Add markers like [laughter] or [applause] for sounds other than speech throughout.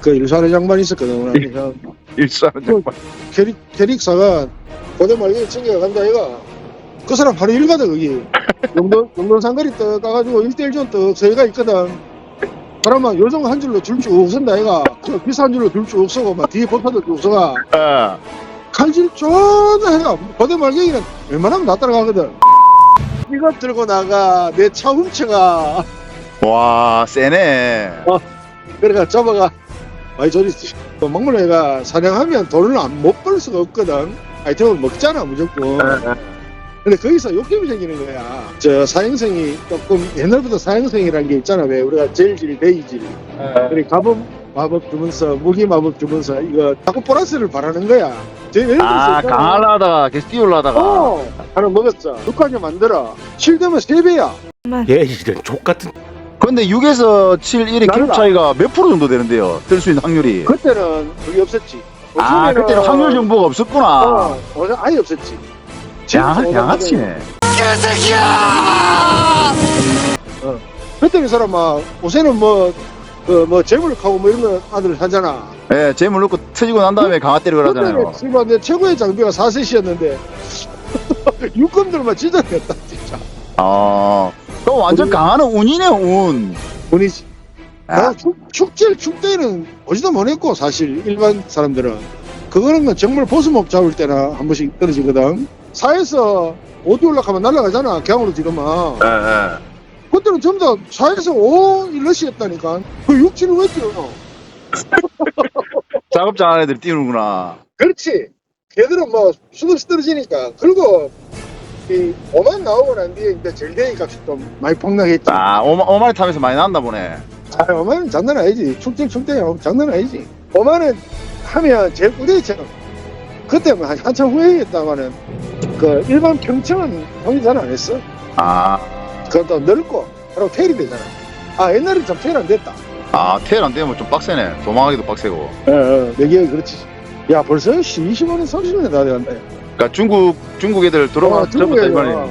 그 일산의 장관이 있었거든. 그래서 일산은 정말. 캐릭, 캐릭사가 고대 말기에 챙겨간다 이가. 그 사람 바로 일가다 거기. [laughs] 용돈 용돈 상거리 떡 까가지고 일대일전 떡 세가 있거든. 그러면 요정 한 줄로 줄쭉 선다 이가. 그 비싼 줄로 줄쭉 서고 막 뒤에 법사도 쭉 서가 예. 칼질 존나 해가 고대 말기에는 웬만하면 다 따라가거든. 이거 들고 나가 내 차 훔쳐가. 와, 세네. 그래가 잡아가 많이 저리지 먹물애가 사냥하면 돈을 안못벌 수가 없거든 아이템을 먹잖아 무조건 근데 거기서 욕심이 생기는 거야. 저 사형생이 조금 옛날부터 사형생이라는 게 있잖아. 왜 우리가 제일질, 베이질. 우리 가법 마법 주면서 무기 마법 주면서 이거 자꾸 보너스를 바라는 거야. 제 예를 들어서 아, 있잖아. 강하려다가 계속 띄우려다가. 어, 하나 먹었어. 육관이 만들어. 7되면 3배야. 얘 이런 족 같은 근데 6에서 7, 1의 기록 나는 차이가 몇 프로 정도 되는데요? 뜰 수 있는 확률이. 그때는 그게 없었지. 아, 요즘에는- 그때는 확률 정보가 없었구나. 어, 어제 아예 없었지. 양, 진짜 양아치네. 어. 그때 이 사람 막 요새는 뭐, 그, 뭐, 재물하고 뭐 이런 거 아들 하잖아. 예, 재물 넣고 터지고 난 다음에 강화 때리고 그러잖아요. 씨발 내 최고의 장비가 4셋이었는데 [laughs] 육검들만 찢어냈다 진짜 아, 그럼 완전 우리- 강하는 운이네, 운. 운이지 아, 나 축, 축제 축제는 오지도 못 했고 사실 일반 사람들은 그거는 건 정말 보수목 잡을 때나 한 번씩 떨어지거든 사에서 어디 올라가면 날아가잖아 경으로 지르면 예, 예. 그때는 전부 다 4에서 5 일러시 했다니까 그 육지를 왜 뛰어 [laughs] 작업장 안에 애들 띄우는구나. 그렇지. 걔들은 뭐 수없이 떨어지니까. 그리고 이 5만 나오고 난 뒤에 이제 절대이 값이 좀 많이 폭락했지. 아, 아, 오마, 오마리 타면서 많이 난다 보네. 5만은 장난 아니지. 축제 축제 장난 아니지. 5만은 하면 제일 꾸대기처럼. 그때 뭐 한- 한참 후회했다마는 그 일반 평청은 형이 잘 안 했어. 아, 그것도 넓고 바로 테일이 되잖아. 아 옛날에 참 테일 안 됐다. 아, 테일 안 되면 좀 빡세네. 도망가기도 빡세고. 예, 예, 내 기억에 그렇지. 야 벌써 씨, 25년 30년 다 돼간다. 그러니까 중국, 중국 애들 들어가, 어, 중국 저부터 애들. 이번에.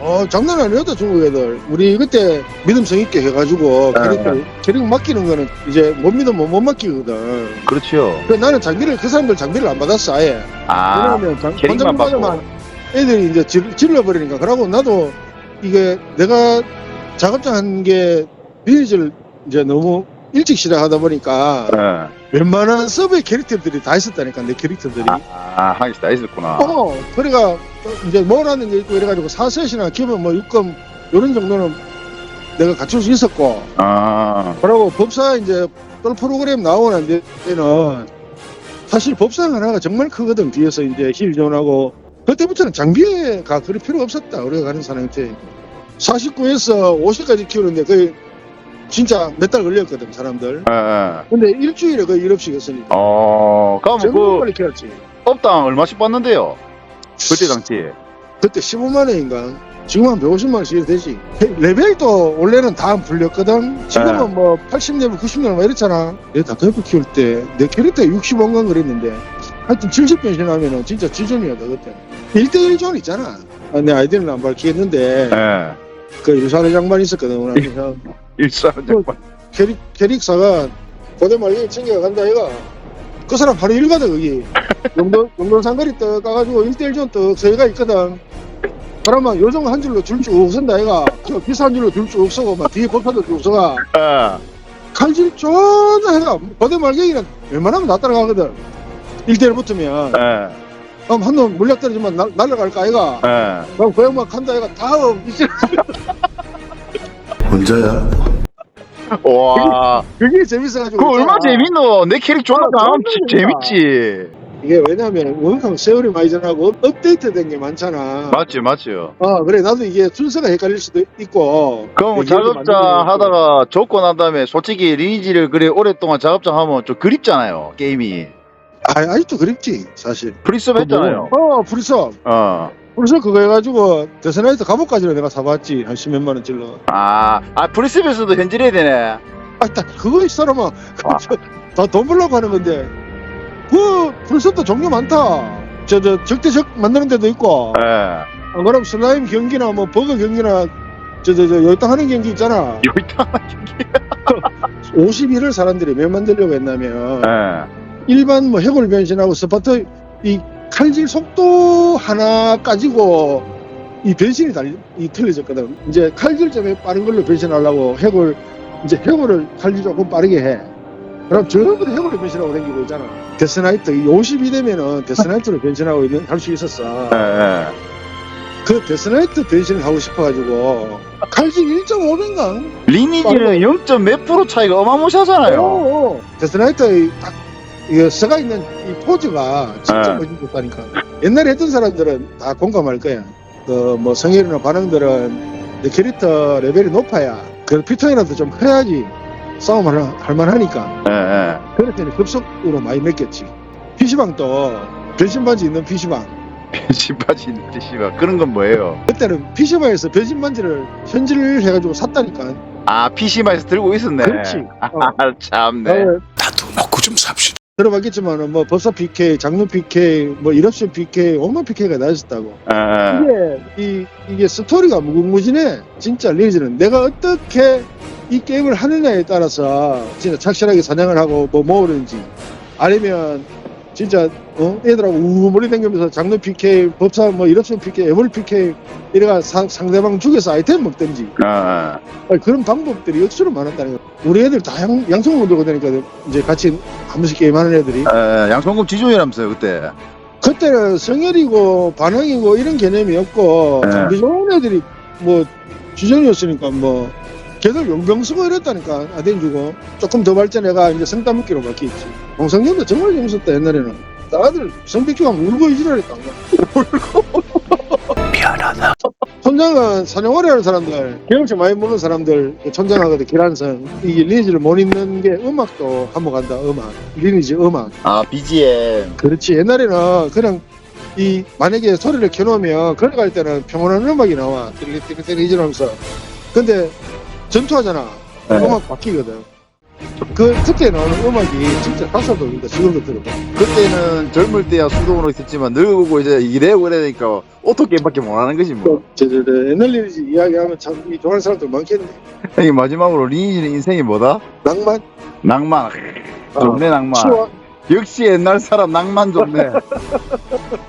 어, 장난 아니었다, 중국 애들. 우리 그때 믿음성 있게 해가지고, 네. 캐릭터, 캐릭터 맡기는 거는 이제 못 믿으면 못 맡기거든. 그렇지요. 그 나는 장비를, 그 사람들 장비를 안 받았어, 아예. 아, 왜냐면 장, 캐릭만 권장 받고. 받으면 애들이 이제 질, 질러버리니까. 그러고 나도 이게 내가 작업장 한 게 리니지를 이제 너무 일찍 시작하다 보니까 예. 웬만한 서브의 캐릭터들이 다 있었다니까, 내 캐릭터들이. 아, 하기씩 다 있었구나. 어, 그래가 이제 뭐라는 게 있고 이래가지고 사셋이나 기본 뭐 육검 이런 정도는 내가 갖출 수 있었고 아, 그러고 법사 이제 똘 프로그램 나오는 데는 사실 법사 하나가 정말 크거든 뒤에서 이제 힐 지원하고 그때부터는 장비가 그리 필요 없었다 우리가 가는 사람한테 49에서 50까지 키우는데 거의 진짜 몇 달 걸렸거든 사람들 예, 예. 근데 일주일에 거의 일 없이 했으니까 어, 그럼 정말 그, 빨리 키웠지 업당 얼마씩 받는데요? 그때 당시. 그때 15만 원인가? 지금 한 150만 원씩 되지. 레벨도 원래는 다 불렸거든. 지금은 네. 뭐 80레벨, 90레벨 막 이랬잖아. 내가 다크에프 키울 때 내 캐릭터 60원간 그랬는데 하여튼 70 변신 하면은 진짜 지존이었다 그때. 1대1 존 있잖아. 아, 내 아이디는 안 밝히겠는데 예. 그 일산의 장관이 있었거든. 그래서 [laughs] 일산은 정말. 캐릭, 캐릭사가 고대 말기에 챙겨간다 이가 그 사람 바로 일가다 거기 [laughs] 용돈, 용돈 상거리 떡 까가지고 1대1 존떡 세가 있거든 그러면 요정 한 줄로 줄 쭉 선다 이가 저 비싼 줄로 줄 쭉 서고 막 뒤에 법사도 쭉 서가 예. 칼질 존나 해가 고대 말기에는 웬만하면 다 따라가거든 1대1 붙으면 예. 그럼 한놈 물약 떨어지면 날- 날아갈까 아이가 예. 그럼 고향 막 간다 아이가 다음 이제 [laughs] [laughs] 혼자야? 와, 그게 재밌어가지고 그거 얼마 있잖아. 재밌노? 내 캐릭 존나 아, 강하면 존나 재밌지. 이게 왜냐면 워낙 세월이 많이 지나고 업데이트 된 게 많잖아. 맞지, 맞지요. 어, 그래. 나도 이게 순서가 헷갈릴 수도 있고. 그럼 작업장 만들면 하다가 접고 난 다음에 솔직히 리니지를 그래 오랫동안 작업장 하면 좀 그립잖아요, 게임이. 아, 아직도 그립지, 사실. 프리섭 했잖아요. 어, 프리서. 어. 프리서 그거 해가지고, 데스나이트 갑옷까지는 내가 사봤지. 한 십몇만 원 찔러. 아, 아, 프리섭에서도 현질해야 되네. 아, 딱, 그거 이 사람아. 아. 다돈 벌려고 하는 건데. 그, 프리서도 종류 많다. 저, 저, 적대적 만드는 데도 있고. 예. 안 그러면 슬라임 경기나 뭐, 버거 경기나, 저, 저, 저, 열당 하는 경기 있잖아. [laughs] 여기다. 51을 [laughs] 사람들이 왜 만들려고 했냐면 예. 일반 뭐 해골 변신하고 스파트 이 칼질 속도 하나 가지고 이 변신이 달리 이 틀려졌거든. 이제 칼질점에 빠른 걸로 변신하려고 해골 이제 해골을 칼질 조금 빠르게 해. 그럼 전부 다 해골로 변신하고 다니고 있잖아. 데스나이트 이52 되면은 데스나이트로 변신하고 있는 할 수 있었어. 예, 예. 그 데스나이트 변신을 하고 싶어가지고 칼질 1.5배인가? 리니지는 0. 몇 프로 차이가 어마무시하잖아요. 데스나이트의 딱 이게 서가 있는 이 포즈가 진짜 네. 멋있었다니까. 옛날에 했던 사람들은 다 공감할 거야. 그 뭐 성혈이나 반응들은 내 캐릭터 레벨이 높아야 그 피통이라도 좀 해야지 싸움을 할- 할 만하니까. 예, 예. 그럴 때는 급속으로 많이 맺겠지. PC방도 변신 반지 있는 PC방. 신바지 있는데 씨발 그런 건 뭐예요? 그때는 PC방에서 변신 반지를 현질을 해가지고 샀다니까. 아 PC방에서 들고 있었네. 그렇지. [laughs] 아 어. 참네. 어, 나도 먹고 좀 삽시다. 들어봤겠지만은 뭐 법사 PK, 장로 PK, 뭐 이럽션 PK, 온갖 PK가 나있었다고. 예, 예. 이게 이 이게 스토리가 무궁무진해. 진짜 리즈는 내가 어떻게 이 게임을 하느냐에 따라서 진짜 착실하게 사냥을 하고 뭐 모으는지 아니면 진짜 어 애들하고 우우 머리 당기면서 장르 PK, 법사 뭐 이럽션 PK, 애물 PK 이래가 사- 상대방 죽여서 아이템 먹든지 어, 아니, 그런 방법들이 억수로 많았다는 거. 우리 애들 다 양, 양성으로 들고 다니까 이제 같이 한 번씩 게임하는 애들이 예, 예. 양성금 지존이라면서요 그때. 그때는 성혈이고 반항이고 이런 개념이 없고 네. 좋은 애들이 뭐 주전이었으니까 뭐 걔들 용병 쓰고 이랬다니까. 아덴 주고. 조금 더 발전해가 이제 성따먹기로 바뀌었지. 공성년도 정말 재밌었다 옛날에는. 다들 성비큐가 울고 이지랄했다 [laughs] 미안하다. 촌장은 사냥 오래 하는 사람들 경험치 많이 먹은 사람들 촌장하거든 기란성. 이 리니지를 못 읽는 게 음악도 한몫한다 음악. 리니지 음악. 아 BGM. 그렇지. 옛날에는 그냥 이 만약에 소리를 켜놓으면 걸어갈 때는 평온한 음악이 나와. 띠리띠리띠리 이러면서. 근데 전투하잖아 네. 음악 바뀌거든 그 그때 나오는 음악이 진짜 가사 돌린다 지금도 들어봐 그때는 젊을 때야 수동으로 있었지만 늙고 이제 이래고 이래니까 오토 게임밖에 못 하는 거지 뭐. 저저 저, 옛날 리니지 이야기하면 참 이 좋아하는 사람들 많겠네 [laughs] 형이 마지막으로 리니지는 인생이 뭐다? 낭만 낭만. 어, 좋네 낭만. 추억 역시 옛날 사람 낭만 좋네. [laughs]